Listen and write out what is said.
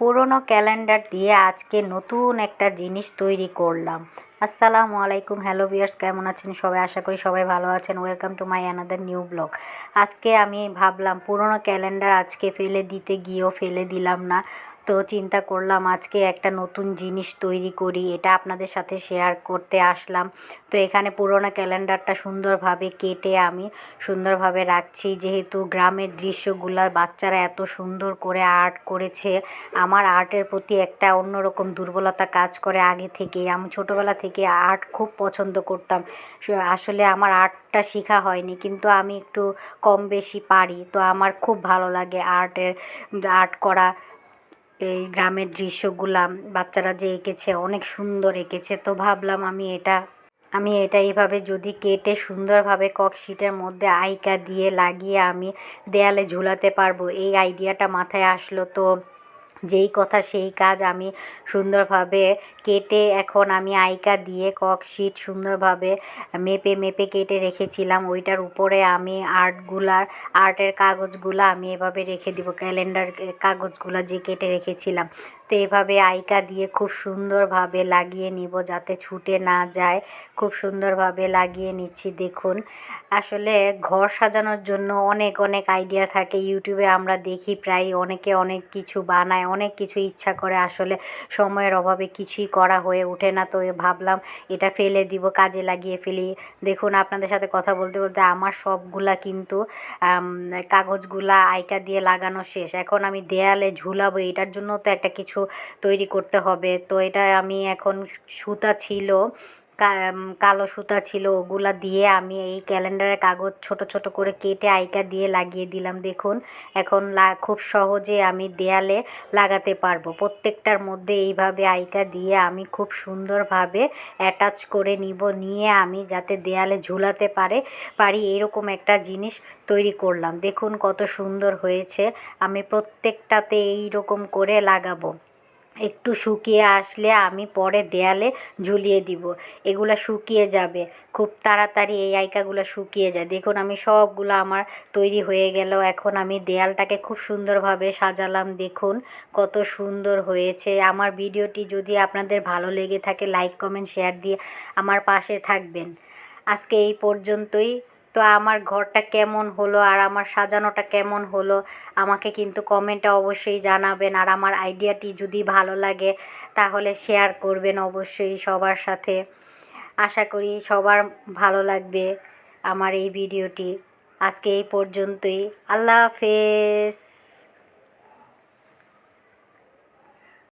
পুরনো ক্যালেন্ডার দিয়ে আজকে নতুন একটা জিনিস তৈরি করলাম। আসসালামু আলাইকুম, হ্যালো বিয়ার্স কেমন আছেন সবাই? আশা করি সবাই ভালো আছেন। Welcome to my another new blog. আজকে আমি ভাবলাম পুরনো ক্যালেন্ডার আজকে ফেলে দিতে গিয়েও ফেলে দিলাম না। তো চিন্তা করলাম, আজকে একটা নতুন জিনিস তৈরি করি, এটা আপনাদের সাথে শেয়ার করতে আসলাম। তো এখানে পুরোনো ক্যালেন্ডারটা সুন্দরভাবে কেটে আমি সুন্দরভাবে রাখছি, যেহেতু গ্রামের দৃশ্যগুলো বাচ্চারা এত সুন্দর করে আর্ট করেছে, আমার আর্টের প্রতি একটা অন্যরকম দুর্বলতা কাজ করে আগে থেকেই। আমি ছোটোবেলা থেকে আর্ট খুব পছন্দ করতাম আসলে আমার আর্টটা শেখা হয়নি, কিন্তু আমি একটু কম বেশি পারি, তো আমার খুব ভালো লাগে আর্টের আর্ট করা। এই গ্রামের দৃশ্যগুলা বাচ্চারা যে এঁকেছে, অনেক সুন্দর এঁকেছে। তো ভাবলাম আমি এটা আমি এটা এইভাবে যদি কেটে সুন্দরভাবে ককশিটের মধ্যে আইকা দিয়ে লাগিয়ে আমি দেয়ালে ঝুলাতে পারব। এই আইডিয়াটা মাথায় আসলো তো যেই কথা সেই কাজ আমি সুন্দরভাবে কেটে এখন আমি আইকা দিয়ে ককশিট সুন্দরভাবে মেপে মেপে কেটে রেখেছিলাম। ওইটার উপরে আমি আর্টগুলার আর্টের কাগজগুলো আমি এভাবে রেখে দিব, ক্যালেন্ডার কাগজগুলো যে কেটে রেখেছিলাম। তো এভাবে আইকা দিয়ে খুব সুন্দরভাবে লাগিয়ে নিব যাতে ছুটে না যায়। খুব সুন্দরভাবে লাগিয়ে নিচ্ছি, দেখুন। আসলে ঘর সাজানোর জন্য অনেক অনেক আইডিয়া থাকে। ইউটিউবে আমরা দেখি প্রায় অনেকে অনেক কিছু বানায়, অনেক কিছু ইচ্ছা করে। আসলে সময়ের অভাবে কিছুই করা হয়ে ওঠে না, তো ভাবলাম এটা ফেলে দিব, কাজে লাগিয়ে ফেলি। দেখুন, আপনাদের সাথে কথা বলতে বলতে আমার সবগুলা কিন্তু কাগজগুলা আইকা দিয়ে লাগানো শেষ। এখন আমি দেয়ালে ঝুলাবো, এটার জন্য তো একটা কিছু তৈরি করতে হবে। তো এটা আমি এখন সুতা ছিল কালো সুতা ছিল, ওগুলা দিয়ে আমি এই ক্যালেন্ডারের কাগজ ছোট ছোট করে কেটে আইকা দিয়ে লাগিয়ে দিলাম। দেখুন, এখন খুব সহজে আমি দেয়ালে লাগাতে পারব। প্রত্যেকটার মধ্যে এইভাবে আইকা দিয়ে আমি খুব সুন্দরভাবে অ্যাটাচ করে নিব, নিয়ে আমি যাতে দেয়ালে ঝুলাতে পারে, পারি এরকম একটা জিনিস তৈরি করলাম। দেখুন কত সুন্দর হয়েছে। আমি প্রত্যেকটাতে এই রকম করে লাগাবো। একটু শুকিয়ে আসলে আমি পরে দেয়ালে ঝুলিয়ে দিব। এগুলো শুকিয়ে যাবে। খুব তাড়াতাড়ি এই আইকাগুলো শুকিয়ে যায়। দেখুন, আমি সবগুলো আমার তৈরি হয়ে গেল। এখন আমি দেয়ালটাকে খুব সুন্দরভাবে সাজালাম। দেখুন, কত সুন্দর হয়েছে। আমার ভিডিওটি যদি আপনাদের ভালো লেগে থাকে, লাইক, কমেন্ট, শেয়ার দিয়ে আমার পাশে থাকবেন। আজকে এই পর্যন্তই। তো আমার ঘরটা কেমন হলো আর আমার সাজানোটা কেমন হলো আমাকে কিন্তু কমেন্টে অবশ্যই জানাবেন। আর আমার আইডিয়াটি যদি ভালো লাগে তাহলে শেয়ার করবেন অবশ্যই সবার সাথে। আশা করি সবার ভালো লাগবে আমার এই ভিডিওটি আজকে এই পর্যন্তই। আল্লাহ হাফেজ।